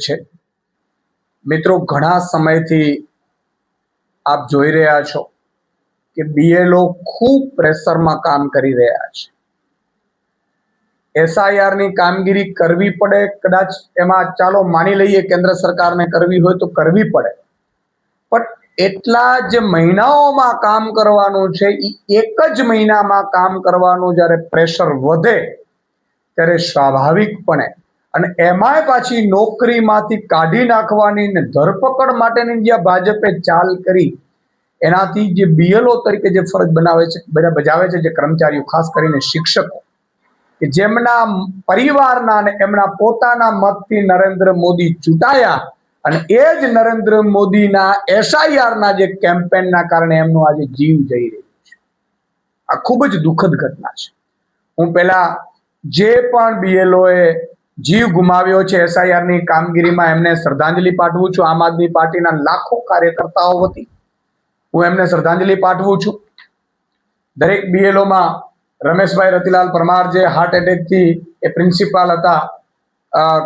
છે. મિત્રો, ઘણા સમયથી આપ જોઈ રહ્યા છો કે બીએલઓ ખૂબ પ્રેશરમાં કામ કરી રહ્યા છે. એસઆઈઆરની કામગીરી કરવી પડે, કદાચ એમાં ચાલો માની લઈએ કેન્દ્ર સરકારને કરવી હોય તો કરવી પડે. પણ એટલા જે મહિનાઓમાં કામ કરવાનું છે એ એક જ મહિનામાં કામ કરવાનું જ્યારે પ્રેશર વધે, ત્યારે સ્વાભાવિકપણે અને એમાંય પાછી નોકરીમાંથી કાઢી નાખવાની ને ધરપકડ માટેની જે ભાજપે ચાલ કરી, એનાથી જે બીએલઓ તરીકે જે ફરજ બનાવે છે બધા બજાવે છે જે કર્મચારીઓ, ખાસ કરીને શિક્ષકો, કે જેમના પરિવારના અને એમના પોતાના મતથી નરેન્દ્ર મોદી ચૂંટાયા અને એ જ નરેન્દ્ર મોદીના એસઆઈઆરના જે કેમ્પેનના કારણે એમનો આજે જીવ જઈ રહ્યો છે. આ ખૂબ જ દુઃખદ ઘટના છે. હું પહેલા જે પણ બીએલઓએ જીવ ગુમાવ્યો છે એસઆઈઆરની કામગીરીમાં એમને શ્રદ્ધાંજલિ પાઠવું છું. આમ આદમી પાર્ટીના લાખો કાર્યકર્તાઓ વતી હું એમને શ્રદ્ધાંજલિ પાઠવું છું. દરેક બીએલઓમાં રમેશભાઈ રતિલાલ પરમાર જે હાર્ટ એટેકથી એ પ્રિન્સિપાલ હતા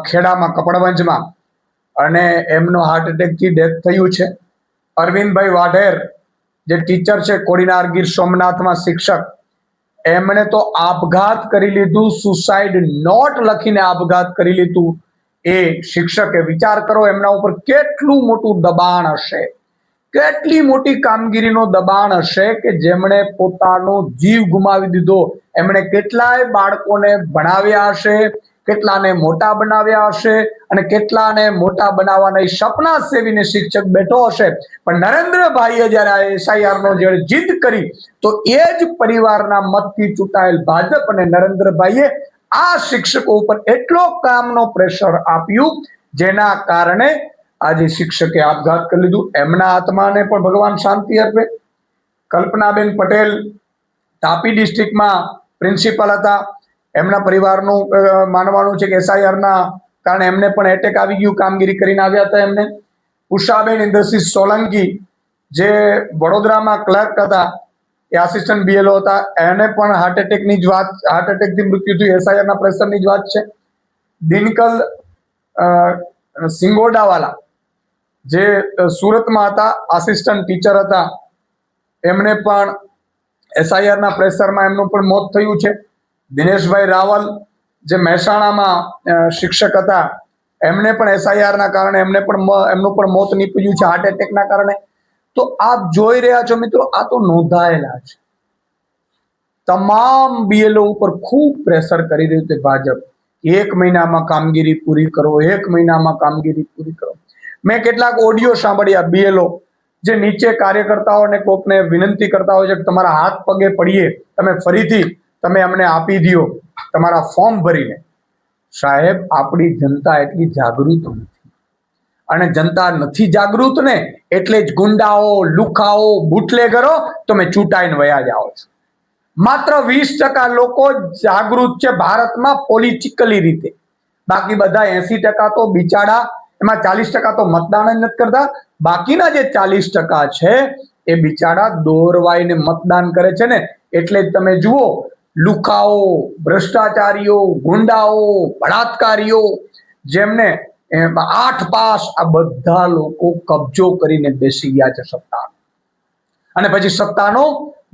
ખેડામાં, કપડવંજમાં અને એમનો હાર્ટ એટેકથી ડેથ થયું છે. અરવિંદભાઈ વાઢેર જે ટીચર છે, કોડીનાર ગીર સોમનાથમાં શિક્ષક એમણે તો આપઘાત કરી લીધું સુસાઇડ નોટ લખીને આપઘાત કરી લીધું. એ શિક્ષકે વિચાર કરો, એમના ઉપર કેટલું મોટું દબાણ હશે. કેટલી મોટી કામગીરીનો દબાણ હશે કે જેમણે પોતાનો જીવ ગુમાવી દીધો. એમણે કેટલાય બાળકોને ભણાવ્યા હશે કેટલાને મોટા બનાવ્યા હશે અને કેટલાને મોટા બનાવવાના સપના સેવીને શિક્ષક બેઠો હશે. પણ નરેન્દ્રભાઈએ જ્યારે આ એસઆઈઆરનો જ્યારે જીદ કરી, તો એ જ પરિવારના મતથી ચૂંટાયેલ ભાજપ અને નરેન્દ્રભાઈએ આ શિક્ષકો ઉપર એટલો કામનો પ્રેશર આપ્યું, જેના કારણે આજે શિક્ષકે આપઘાત કરી લીધું. એમના આત્માને પણ ભગવાન શાંતિ આપે. કલ્પનાબેન પટેલ તાપી ડિસ્ટ્રિક્ટમાં પ્રિન્સિપલ હતા. એમના પરિવારનું માનવાનું છે કે એસઆઈઆરના કારણે એમને પણ એટેક આવી ગયું, કામગીરી કરીને આવ્યા હતા એમને. ઉષાબેન ઇન્દ્રસિંહ સોલંકી, જે વડોદરામાં ક્લર્ક હતા, એ આસિસ્ટન્ટ બીએલઓ હતા. એને પણ હાર્ટ એટેકની જ વાત હાર્ટ એટેકથી મૃત્યુ થયું એસઆઈઆરના પ્રેશરની જ વાત છે. દિનકલ સિંગોડાવાલા, જે સુરતમાં હતા આસિસ્ટન્ટ ટીચર હતા. એમણે પણ એસઆઈઆરના પ્રેશરમાં એમનું પણ મોત થયું છે. દિનેશભાઈ રાવલ જે મહેસાણામાં શિક્ષક હતા, એમને પણ એસઆઈઆરના કારણે એમને પણ એમનું પણ મોત નીપજ્યું છે હાર્ટ એટેકના કારણે. તો આપ જોઈ રહ્યા છો મિત્રો, આ તો નોંધાયેલા છે. તમામ બીએલઓ ઉપર ખૂબ પ્રેશર કરી રહ્યું છે ભાજપ. એક મહિનામાં કામગીરી પૂરી કરો, એક મહિનામાં કામગીરી પૂરી કરો. મેં કેટલાક ઓડિયો સાંભળ્યા બીએલઓ જે નીચે કાર્યકર્તાઓને કોકને વિનંતી કરતા હોય છે કે તમારા હાથ પગે પડીએ, તમે ફરીથી તમે અમને આપી દો તમારા ફોર્મ ભરીને. સાહેબ, આપણી જનતા એટલી જાગૃત નથી. અને જનતા નથી જાગૃત ને એટલે જ ગુંડાઓ, લુખાઓ, બુટલેગરો તમે ચૂંટાઈને વયા જાઓ છો. માત્ર વીસ ટકા લોકો જાગૃત છે ભારતમાં પોલિટિકલી રીતે. બાકી બધા એસી ટકા તો બિચારા, એમાં ચાલીસ ટકા તો મતદાન જ નથી કરતા. બાકીના જે ચાલીસ ટકા છે, એ બિચારા દોરવાઈને મતદાન કરે છે ને. એટલે જ તમે જુઓ લુખાઓ, ભ્રષ્ટાચારીઓ, ગુંડાઓ, બળાત્કારીઓ, જેમને આઠ પાસ આ બધા લોકો કબજો કરીને બેસી ગયા છે સત્તા અને પછી સત્તાનો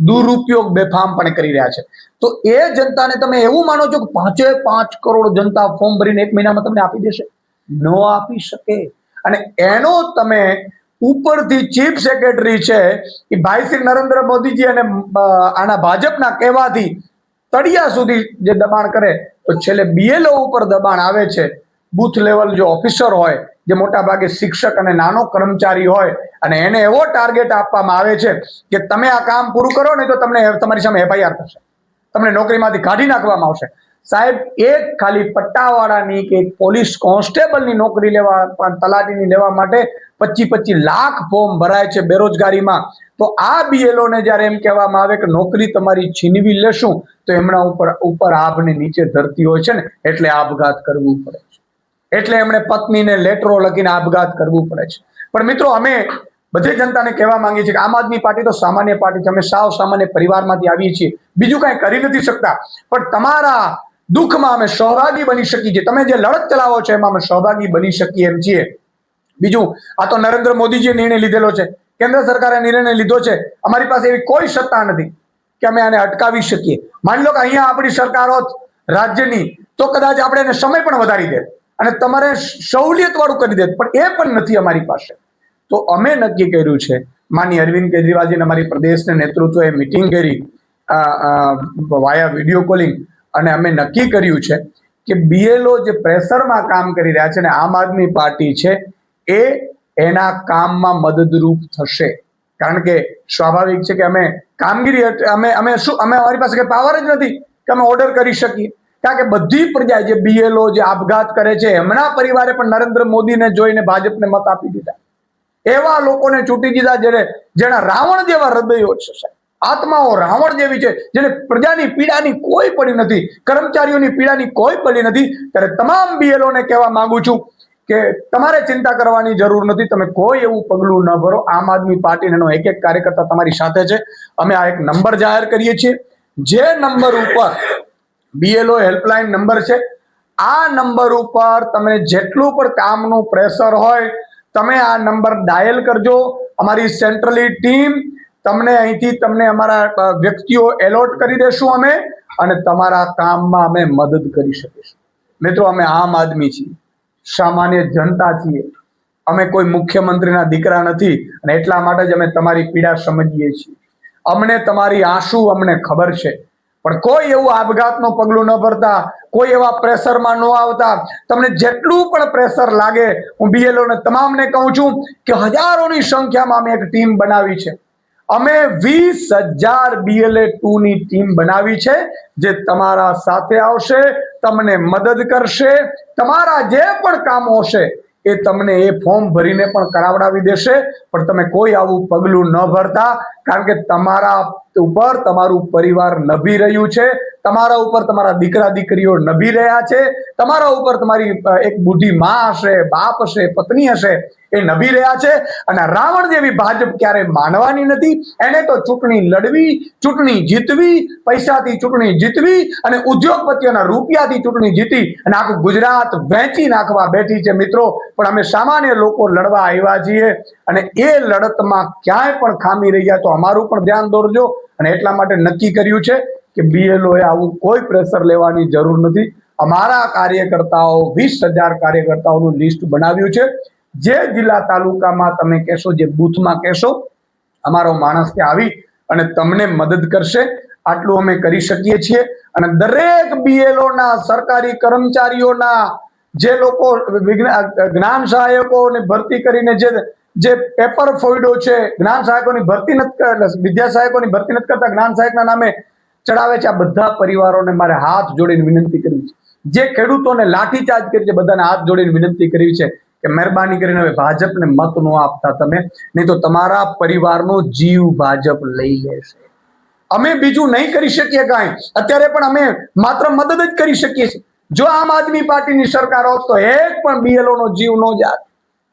દુરુપયોગ બેફામ પણ કરી રહ્યા છે. તો એ જનતાને તમે એવું માનો છો કે પાંચે પાંચ કરોડ જનતા ફોર્મ ભરીને એક મહિનામાં તમને આપી દેશે? ન આપી શકે. અને એનો તમે ઉપરથી ચીફ સેક્રેટરી છે એ ભાઈ શ્રી નરેન્દ્ર મોદીજી અને આના ભાજપના કહેવાથી તળિયા સુધી જે દબાણ કરે, તો છેલ્લે બીએલઓ ઉપર દબાણ આવે છે. બુથ લેવલ જો ઓફિસર હોય, જે મોટા ભાગે શિક્ષક અને નાનો કર્મચારી હોય, અને એને એવો ટાર્ગેટ આપવામાં આવે છે કે તમે આ કામ પૂરું કરો ને તો તમને તમારી સામે એફઆઈઆર થશે. તમને નોકરીમાંથી કાઢી નાખવામાં આવશે. સાહેબ, એક ખાલી પટ્ટાવાળાની કે પોલીસ કોન્સ્ટેબલની નોકરી લેવા તલાટીની લેવા માટે પચીસ પચીસ લાખ ફોર્મ ભરાય છે બેરોજગારીમાં. તો આ બીએલઓને જ્યારે એમ કહેવામાં આવે કે નોકરી તમારી છીનવી લેશું, તો એમના ઉપર ઉપર આભને નીચે ધરતી હોય છે ને, એટલે આપઘાત કરવું પડે છે. એટલે એમણે પત્નીને લેટરો લખીને આપઘાત કરવું પડે છે. પણ મિત્રો, અમે બધી જનતાને કહેવા માંગીએ છીએ કે આમ આદમી પાર્ટી તો સામાન્ય પાર્ટી છે, અમે સાવ સામાન્ય પરિવારમાંથી આવીએ છીએ. બીજું કાંઈ કરી નથી શકતા. પણ તમારા દુઃખમાં અમે સહભાગી બની શકીએ છીએ. તમે જે લડત ચલાવો છો, એમાં અમે સહભાગી બની શકીએ એમ છીએ. બીજું, આ તો નરેન્દ્ર મોદીજીએ નિર્ણય લીધેલો છે. કેન્દ્ર સરકારે નિર્ણય લીધો છે. અમારી પાસે એવી કોઈ સત્તા નથી કે અમે આને અટકાવી શકીએ. માની લો કે અહીંયા આપણી સરકારો રાજ્યની, તો કદાચ આપણે એને સમય પણ વધારી દે અને તમારે સહુલિયત વાળું કરી દે પણ એ પણ નથી અમારી પાસે. તો અમે નક્કી કર્યું છે માની અરવિંદ કેજરીવાલજીને અમારી પ્રદેશના નેતૃત્વએ મિટિંગ કરી વાયા વીડિયો કોલિંગ અને અમે નક્કી કર્યું છે કે બીએલઓ જે પ્રેશરમાં કામ કરી રહ્યા છે ને આમ આદમી પાર્ટી છે એ એના કામમાં મદદરૂપ થશે. કારણ કે સ્વાભાવિક છે કે અમે કામગીરી અમે અમે શું, અમે અમારી પાસે કઈ પાવર જ નથી કે અમે ઓર્ડર કરી શકીએ. કારણ કે બધી પ્રજા જે બીએલઓ જે આપઘાત કરે છે, એમના પરિવારે પણ નરેન્દ્ર મોદીને જોઈને ભાજપને મત આપી દીધા. એવા લોકોને ચૂંટી દીધા જેને, જેના રાવણ જેવા હૃદયો છે. આત્માઓ રાવણ જેવી છે, જેને પ્રજાની પીડાની કોઈ પડી નથી, કર્મચારીઓની પીડાની કોઈ પડી નથી. ત્યારે તમામ બીએલઓને કહેવા માંગુ છું કે તમારે ચિંતા કરવાની જરૂર નથી, તમે કોઈ એવું પગલું ન ભરો. આમ આદમી પાર્ટીનો એક એક કાર્યકર્તા તમારી સાથે છે. અમે આ એક નંબર જાહેર કરીએ છીએ. જે નંબર ઉપર બીએલઓ હેલ્પલાઇન નંબર છે, આ નંબર ઉપર તમે જેટલું પણ કામનું પ્રેશર હોય, તમે આ નંબર ડાયલ કરજો. અમારી સેન્ટ્રલી ટીમ તમને અહીંથી તમને અમારા વ્યક્તિઓ એલોટ કરી દેશું અમે અને તમારા કામમાં અમે મદદ કરી શકીશું. મિત્રો, અમે આમ આદમી છીએ. સામાન્ય જનતા છીએ. અમે કોઈ મુખ્યમંત્રીના દીકરા નથી અને એટલા માટે જ અમે તમારી પીડા સમજીએ છીએ. અમને તમારી આંસુ અમને ખબર છે. પણ કોઈ એવું આપઘાતનું પગલું ન ભરતા, કોઈ એવા પ્રેશરમાં ન આવતા. તમને જેટલું પણ પ્રેશર લાગે, હું બીએલઓને તમામને કહું છું કે હજારોની સંખ્યામાં અમે એક ટીમ બનાવી છે. અમે વીસ હજાર બીએલએ ટુ ની ટીમ બનાવી છે, જે તમારા સાથે આવશે, તમને મદદ કરશે. તમારા જે પણ કામ હશે, એ તમને એ ફોર્મ ભરીને પણ કરાવડાવી દેશે. પણ તમે કોઈ આવું પગલું ન ભરતા, કારણ કે તમારા ઉપર તમારું પરિવાર નભી રહ્યું છે, તમારા ઉપર તમારા દીકરા દીકરીઓ નભી રહ્યા છે, તમારા ઉપર તમારી એક બુઢી માં હશે, બાપ હશે, પત્ની હશે, એ નભી રહ્યા છે અને રાવણ જેવી ભાજપ ક્યારે માનવાની નથી, એને તો ચૂંટણી લડવી, ચૂંટણી જીતવી, પૈસાથી ચૂંટણી જીતવી અને ઉદ્યોગપતિઓના રૂપિયાથી ચૂંટણી જીતી અને આખું ગુજરાત વહેંચી નાખવા બેઠી છે મિત્રો. પણ અમે સામાન્ય લોકો લડવા આવ્યા છીએ અને એ લડતમાં ક્યાંય પણ ખામી રહ્યા તો અમારું પણ ધ્યાન દોરજો. અને એટલા માટે નક્કી કર્યું છે કે બીએલઓએ આવું કોઈ પ્રેશર લેવાની જરૂર નથી. અમારા કાર્યકર્તાઓ, વીસ હજાર કાર્યકર્તાઓનું લિસ્ટ બનાવ્યું છે. જે જિલ્લા તાલુકામાં તમે કહેશો, જે બૂથમાં કહેશો, અમારો માણસ ત્યાં આવી અને તમને મદદ કરશે. આટલું અમે કરી શકીએ છીએ. અને દરેક બીએલઓના સરકારી કર્મચારીઓના જે લોકો જ્ઞાન સહાયકોને ભરતી કરીને જે જે પેપર ફોઈડો છે, જ્ઞાન સહાયકોની ભરતી નથી વિદ્યા સહાયકોની ભરતી નથી કરતા, જ્ઞાન સહાયકના નામે ચડાવે છે આ બધા પરિવારોને મારે હાથ જોડીને વિનંતી કરવી છે. જે ખેડૂતોને લાઠીચાર્જ કરી છે, બધાને હાથ જોડીને વિનંતી કરવી છે કે મહેરબાની કરીને હવે ભાજપને મત ન આપતા તમે, નહીં તો તમારા પરિવારનો જીવ ભાજપ લઈ લેશે અમે બીજું નહીં કરી શકીએ કાંઈ. અત્યારે પણ અમે માત્ર મદદ જ કરી શકીએ છીએ. જો આમ આદમી પાર્ટીની સરકાર હોત તો એક પણ બીએલઓનો જીવ ન જાત.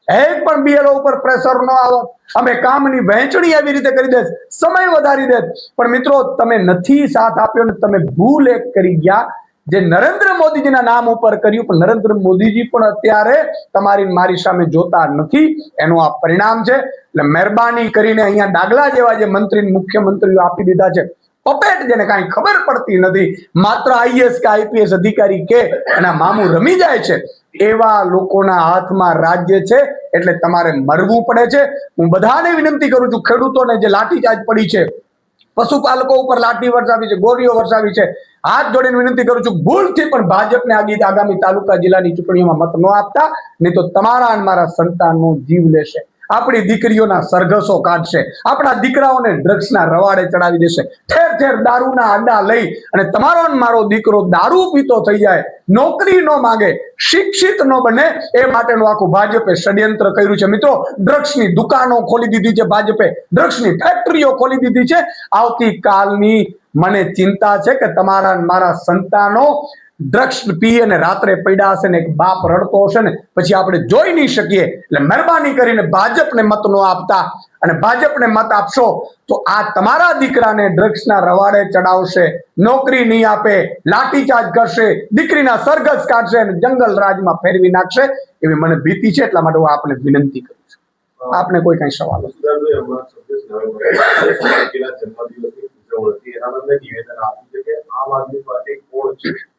એક પણ બીએલઓ ઉપર પ્રેશર ન આવત અમે કામની વહેંચણી એવી રીતે કરી દેશ સમય વધારી દેશ પણ મિત્રો, તમે નથી સાથ આપ્યો ને તમે ભૂલ એક કરી ગયા. જે નરેન્દ્ર મોદીજીના નામ ઉપર કર્યું, પણ નરેન્દ્ર મોદીજી પણ અત્યારે તમારી મારી સામે જોતા નથી. એનું આ પરિણામ છે. એટલે મહેરબાની કરીને અહીંયા ડાગલા જેવા જે મંત્રી મુખ્યમંત્રીઓ આપી દીધા છે. પપેટ જેને કાંઈ ખબર પડતી નથી. માત્ર આઈએસ કે આઈપીએસ અધિકારી કે એના મામું રમી જાય છે. એવા લોકોના હાથમાં રાજ્ય છે એટલે તમારે મરવું પડે છે. હું બધાને વિનંતી કરું છું, ખેડૂતોને જે લાઠીચાર્જ પડી છે, પશુપાલકો ઉપર લાઠી વરસાવી છે ગોળીઓ વરસાવી છે, હાથ જોડીને વિનંતી કરું છું, ભૂલથી પણ ભાજપને આ ગીત આગામી તાલુકા જિલ્લાની ચૂંટણીઓમાં મત ન આપતા, નહીં તો તમારા અને મારા સંતાનનો જીવ લેશે. આપણી દીકરીઓના સરઘસો કાઢશે. આપણા દીકરાઓને ડ્રગ્સના રવાડે ચડાવી દેશે. ઠેર ઠેર દારૂના આડા લઈ અને તમારો મારો દીકરો દારૂ પીતો થઈ જાય, નોકરી નો માંગે, શિક્ષિત ન બને, એ માટેનું આખું ભાજપે ષડયંત્ર કર્યું છે. મિત્રો, ડ્રગ્સની દુકાનો ખોલી દીધી છે ભાજપે. ડ્રગ્સની ફેક્ટરીઓ ખોલી દીધી છે. આવતીકાલની મને ચિંતા છે કે તમારા મારા સંતાનો ડ્રગ્સ પી અને રાત્રે પડ્યા હશે ને એક બાપ રડતો હશે ને, પછી આપણે જોઈ નહીં શકીએ. એટલે મહેરબાની કરીને ભાજપને મત નો આપતા અને ભાજપને મત આપશો તો આ તમારા દીકરાને ડ્રગ્સના રવાડે ચડાવશે, નોકરી નહીં આપે, લાઠીચાર્જ કરશે, દીકરીના સરઘસ કાઢશે અને જંગલ રાજમાં ફેરવી નાખશે. એવી મને ભીતિ છે, એટલા માટે હું આપને વિનંતી કરું છું. આપને કોઈ કઈ સવાલ નિવેદન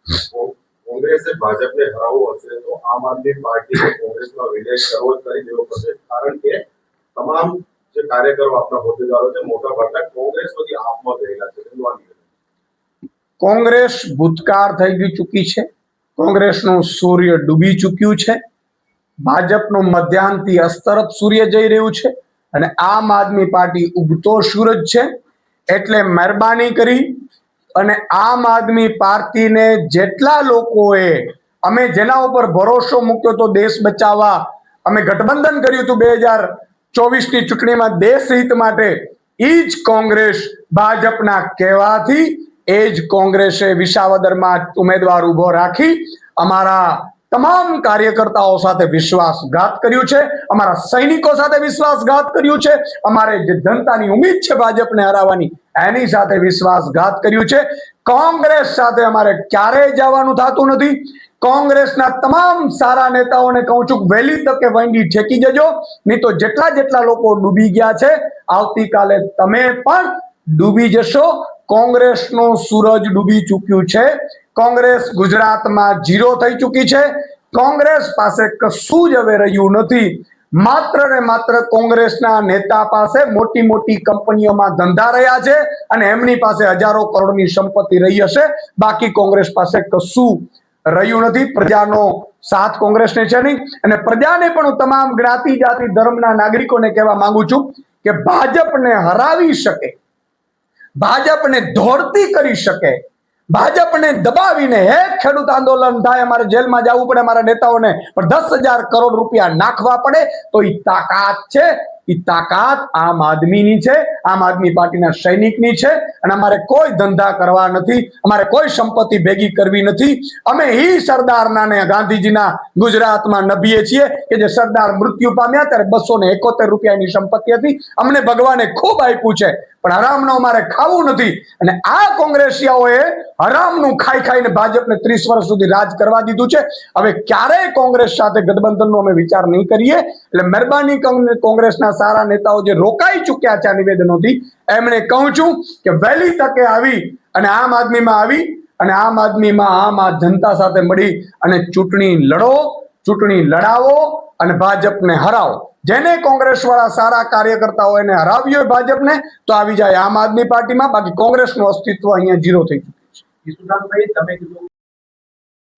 કોંગ્રેસે ભાજપને હરાવવું હશે તો આમ આદમી પાર્ટીને કોંગ્રેસમાં વિલય કરવો જ કરી દેવો પડશે. કારણ કે તમામ જે કાર્યકરો આપણા હોદ્દેદારો છે મોટા ભાગના કોંગ્રેસમાંથી આપમાં ગયેલા છે કોંગ્રેસ ભૂતકાળ થઈ ગઈ ચૂકી છે. કોંગ્રેસનું સૂર્ય ડૂબી ચૂક્યું છે. ભાજપનું મધ્યાહનથી અસ્તરફ સૂર્ય જઈ રહ્યું છે અને આમ આદમી પાર્ટી ઉગતો સૂરજ છે. એટલે મહેરબાની કરી અને આમ આદમી પાર્ટીને જેટલા લોકોએ અમે જેના ઉપર ભરોસો મૂક્યો તો દેશ બચાવવા, અમે ગઠબંધન કર્યું હતું બે હજાર ચોવીસની ચૂંટણીમાં દેશ હિત માટે એ જ કોંગ્રેસ ભાજપના કહેવાથી એ જ કોંગ્રેસે વિસાવદરમાં ઉમેદવાર ઊભો રાખી અમારા તમામ કાર્યકર્તાઓ સાથે વિશ્વાસઘાત કર્યું છે, અમારા સૈનિકો સાથે વિશ્વાસઘાત કર્યું છે, અમારે જે જનતાની ઉમીદ છે ભાજપને હરાવવાની, એની સાથે વિશ્વાસઘાત કર્યું છે. કોંગ્રેસ સાથે અમારે ક્યારેય જવાનું થતું નથી. કોંગ્રેસના તમામ સારા નેતાઓને કહું છું, વહેલી તકે વંડી ઠેકી જજો, નહીં તો જેટલા જેટલા લોકો ડૂબી ગયા છે, આવતીકાલે તમે પણ ડૂબી જશો. કોંગ્રેસનું સૂરજ ડૂબી ચૂક્યું છે. કોંગ્રેસ ગુજરાતમાં જીરો થઈ ચૂકી છે. કોંગ્રેસ પાસે કશું જ હવે રહ્યું નથી. માત્ર ને માત્ર કોંગ્રેસના નેતા પાસે મોટી મોટી કંપનીઓમાં ધંધા રહ્યા છે અને એમની પાસે હજારો કરોડની સંપત્તિ રહી હશે. બાકી કોંગ્રેસ પાસે કશું રહ્યું નથી. પ્રજાનો સાથ કોંગ્રેસને છે નહીં. અને પ્રજાને પણ હું તમામ જ્ઞાતિ જાતિ ધર્મના નાગરિકોને કહેવા માંગુ છું કે ભાજપને હરાવી શકે. ભાજપને ધોરતી કરી શકે, ભાજપને દબાવીને, હે, ખેડૂત આંદોલન થાય, અમારે જેલમાં જવું પડે, અમારા નેતાઓને પણ દસ હજાર કરોડ રૂપિયા નાખવા પડે, તો એ તાકાત છે. એ તાકાત આમ આદમીની છે, આમ આદમી પાર્ટીના સૈનિકની છે અને અમારે કોઈ ધંધા કરવા નથી, અમારે કોઈ સંપત્તિ ભેગી કરવી નથી. અમે ઈ સરદારના ને ગાંધીજીના ગુજરાતમાં નભીએ છીએ કે જે સરદાર મૃત્યુ પામ્યા ત્યારે બસો ને એકોતેર રૂપિયાની સંપત્તિ હતી. અમને ભગવાને ખૂબ આપ્યું છે, પણ હરામનું અમારે ખાવું નથી. અને આ કોંગ્રેસિયાઓએ હરામનું ખાઈ ખાઈને ભાજપને ત્રીસ વર્ષ સુધી રાજ કરવા દીધું છે. હવે ક્યારેય કોંગ્રેસ સાથે ગઠબંધનનો અમે વિચાર નહીં કરીએ. એટલે મહેરબાની કરીને કોંગ્રેસના સારા નેતાઓ જે રોકાઈ ચૂક્યા છે આ નિવેદનોથી એમણે કહું છું કે વહેલી તકે આવી અને આમ આદમીમાં આવી અને આમ આદમીમાં આમ આ જનતા સાથે મળી અને ચૂંટણી લડો ચૂંટણી લડાવો અને ભાજપને હરાવો. જેને કોંગ્રેસ વાળા સારા કાર્યકર્તાઓ એને હરાવ્યો હોય ભાજપને તો આવી જાય આમ આદમી પાર્ટીમાં બાકી કોંગ્રેસનું અસ્તિત્વ અહીંયા જીરો થઈ ચુક્યું છે.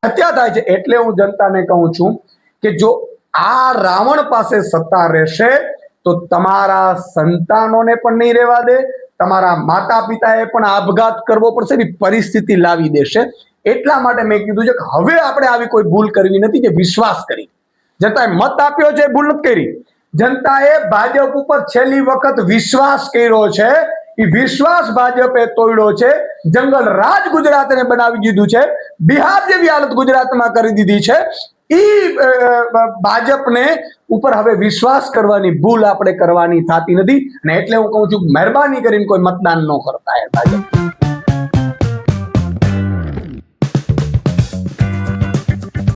હત્યા થાય છે એટલે હું જનતાને કહું છું કે જો આ રાવણ પાસે સત્તા રહેશે તો તમારા સંતાનોને પણ નહીં રહેવા દે, તમારા માતા પિતાએ પણ આપઘાત કરવો પડશે એવી પરિસ્થિતિ લાવી દેશે. એટલા માટે મેં કીધું છે કે હવે આપણે આવી કોઈ ભૂલ કરવી નથી કે વિશ્વાસ કરી. જનતાએ મત આપ્યો છે ભૂલ નથી કરી. જનતાએ ભાજપ ઉપર છેલ્લી વખત વિશ્વાસ કર્યો છે. એ વિશ્વાસ ભાજપે તોડ્યો છે. જંગલ રાજ ગુજરાતને બનાવી દીધું છે. બિહાર જેવી હાલત ગુજરાતમાં કરી દીધી છે. અ, ભાજપને ઉપર હવે વિશ્વાસ કરવાની ભૂલ આપણે કરવાની થતી નથી. અને એટલે હું કહું છું મહેરબાની કરીને કોઈ મતદાન ન કરતા એ ભાજપ